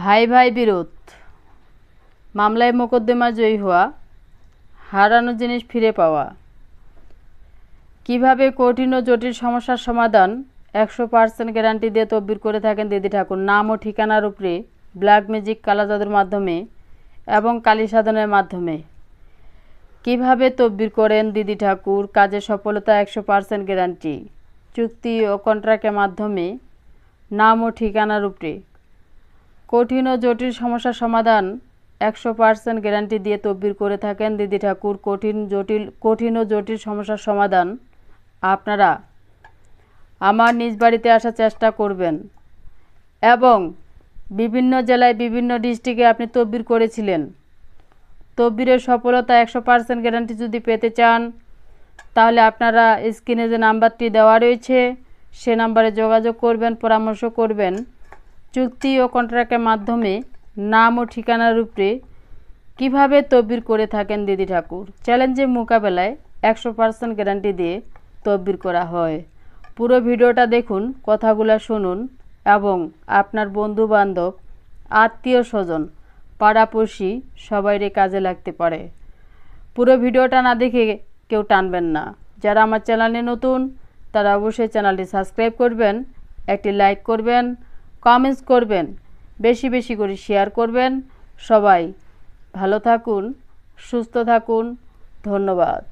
ভাই ভাই বিরোধ। মামলায় মোকদ্দমা জয়ী হওয়া, হারানো জিনিস ফিরে পাওয়া। কীভাবে কঠিন ও জটিল সমস্যার সমাধান একশো পার্সেন্ট গ্যারান্টি দিয়ে তদবির করে থাকেন দিদি ঠাকুর। নাম ও ঠিকানার উপরে ব্ল্যাক ম্যাজিক কালা জাদুর মাধ্যমে এবং কালী সাধনের মাধ্যমে। কীভাবে তদবির করেন দিদি ঠাকুর? কাজে সফলতা একশো পার্সেন্ট গ্যারান্টি। চুক্তি ও কন্ট্রাক্টের মাধ্যমে নাম ও ঠিকানার উপরে। কঠিন ও জটিল সমস্যার সমাধান একশো পার্সেন্ট গ্যারান্টি দিয়ে তদবির করে থাকেন দিদি ঠাকুর। কঠিন, জটিল, কঠিন ও জটিল সমস্যার সমাধান আপনারা আমার নিজ বাড়িতে আসার চেষ্টা করবেন এবং বিভিন্ন জেলায় বিভিন্ন ডিস্ট্রিক্টে আপনি তদবির করেছিলেন। তদবিরের সফলতা একশো পার্সেন্ট গ্যারান্টি যদি পেতে চান, তাহলে আপনারা স্ক্রিনে যে নাম্বারটি দেওয়া রয়েছে, সে নাম্বারে যোগাযোগ করবেন, পরামর্শ করবেন। চুক্তি ও কন্ট্রাক্টের মাধ্যমে নাম ও ঠিকানার উপরে কীভাবে তদবির করে থাকেন দিদি ঠাকুর? চ্যালেঞ্জের মোকাবেলায় একশো পার্সেন্ট গ্যারান্টি দিয়ে তদবির করা হয়। পুরো ভিডিওটা দেখুন, কথাগুলো শুনুন এবং আপনার বন্ধু বান্ধব আত্মীয় স্বজন পাড়াপড়শি সবাইরে কাজে লাগতে পারে। পুরো ভিডিওটা না দেখে কেউ টানবেন না। যারা আমার চ্যানেলে নতুন, তারা অবশ্যই চ্যানেলটি সাবস্ক্রাইব করবেন, একটি লাইক করবেন কমেন্টস করবেন। বেশি বেশি করে শেয়ার করবেন। সবাই ভালো থাকুন সুস্থ থাকুন। ধন্যবাদ।